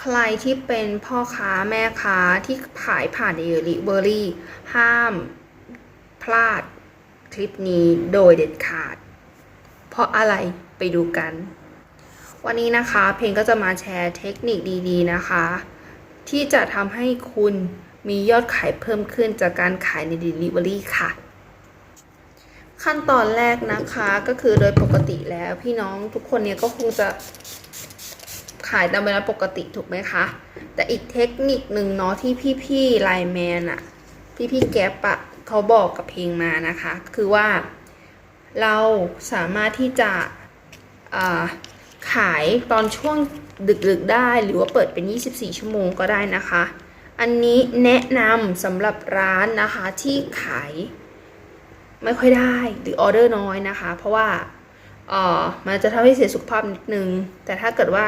ใครที่เป็นพ่อค้าแม่ค้าที่ขายผ่าน Delivery ห้ามพลาดคลิปนี้โดยเด็ดขาด เพราะอะไรไปดูกัน วันนี้นะคะ เพลงก็จะมาแชร์เทคนิคดีๆนะคะ ที่จะทำให้คุณมียอดขายเพิ่มขึ้นจากการขายใน Delivery ค่ะ ขั้นตอนแรกนะคะก็คือโดยปกติแล้วพี่น้องทุกคนเนี่ยก็คงจะ ขายตามเวลาปกติถูกไหมคะ แต่อีกเทคนิคหนึ่งเนาะที่พี่ๆไลแมนอะพี่ๆแก๊ปอะเขาบอกกับเพลงมานะคะ คือว่าเราสามารถที่จะขายตอนช่วงดึกๆได้หรือว่าเปิดเป็น 24 ชั่วโมงก็ได้นะคะ อันนี้แนะนำสำหรับร้านนะคะที่ขายไม่ค่อยได้หรือออเดอร์น้อยนะคะ เพราะว่าเออมันจะทำให้เสียสุขภาพนิดนึง แต่ถ้าเกิดว่า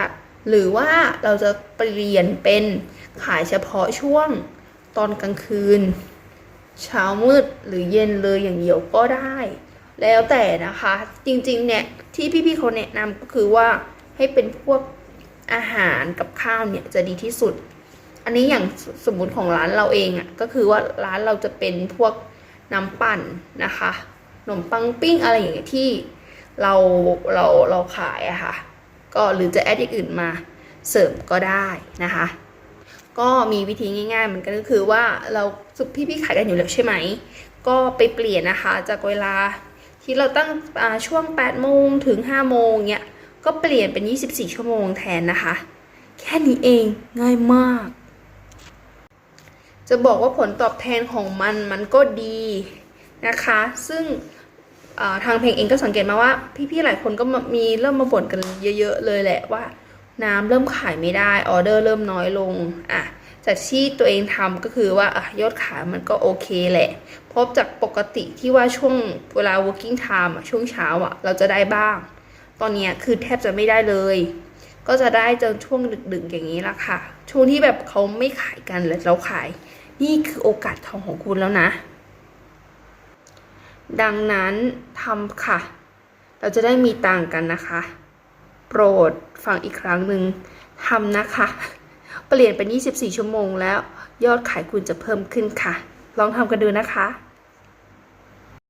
หรือว่าเราจะเปลี่ยนเป็นขายเฉพาะช่วงตอนกลางคืน เช้ามืดหรือเย็นเลยอย่างเดียวก็ได้ แล้วแต่นะคะ จริงๆเนี่ยที่พี่ๆเขาแนะนำก็คือว่าให้เป็นพวกอาหารกับข้าวเนี่ยจะดีที่สุด อันนี้อย่างสมมติของร้านเราเองอะ่ะก็คือว่าร้านเราจะเป็นพวกน้ำปั่นนะคะขนมปังปิ้งอะไรอย่างเงี้ยที่เราเราเราขายอะค่ะ ก็หรือจะแอดอย่างอื่นมาเสริมก็ได้นะคะ ก็มีวิธีง่ายๆเหมือนกันก็คือว่าเราพี่ๆขายกันอยู่แล้วใช่ไหม ก็ไปเปลี่ยนนะคะ จากเวลาที่เราตั้งช่วง8โมงถึง5โมงเนี้ยก็เปลี่ยนเป็น 24 ชั่วโมงแทนนะคะ แค่นี้เองง่ายมาก จะบอกว่าผลตอบแทนของมันมันก็ดีนะคะ ซึ่ง ทางเพลงเองก็สังเกตมาว่าพี่ๆหลายคนก็มีเริ่มมาบ่นกันเยอะ ๆ เลยแหละว่า น้ำเริ่มขายไม่ได้ออเดอร์เริ่มน้อยลงอะจากที่ตัวเองทำก็คือว่าอะยอดขายมันก็โอเคแหละพราะจากปกติที่ว่าช่วงเวลา working time ช่วงเช้าอะเราจะได้บ้าง ตอนนี้คือแทบจะไม่ได้เลย ก็จะได้จนช่วงดึกๆอย่างนี้ละค่ะ ช่วงที่แบบเขาไม่ขายกันแล้วเราขาย นี่คือโอกาสทองของคุณแล้วนะ ดังนั้นทำค่ะ เราจะได้มีตังกันนะคะ โปรดฟังอีกครั้งหนึ่งทำนะคะ เปลี่ยนเป็น 24 ชั่วโมงแล้วยอดขายคุณจะเพิ่มขึ้นค่ะ ลองทำกันดูนะคะ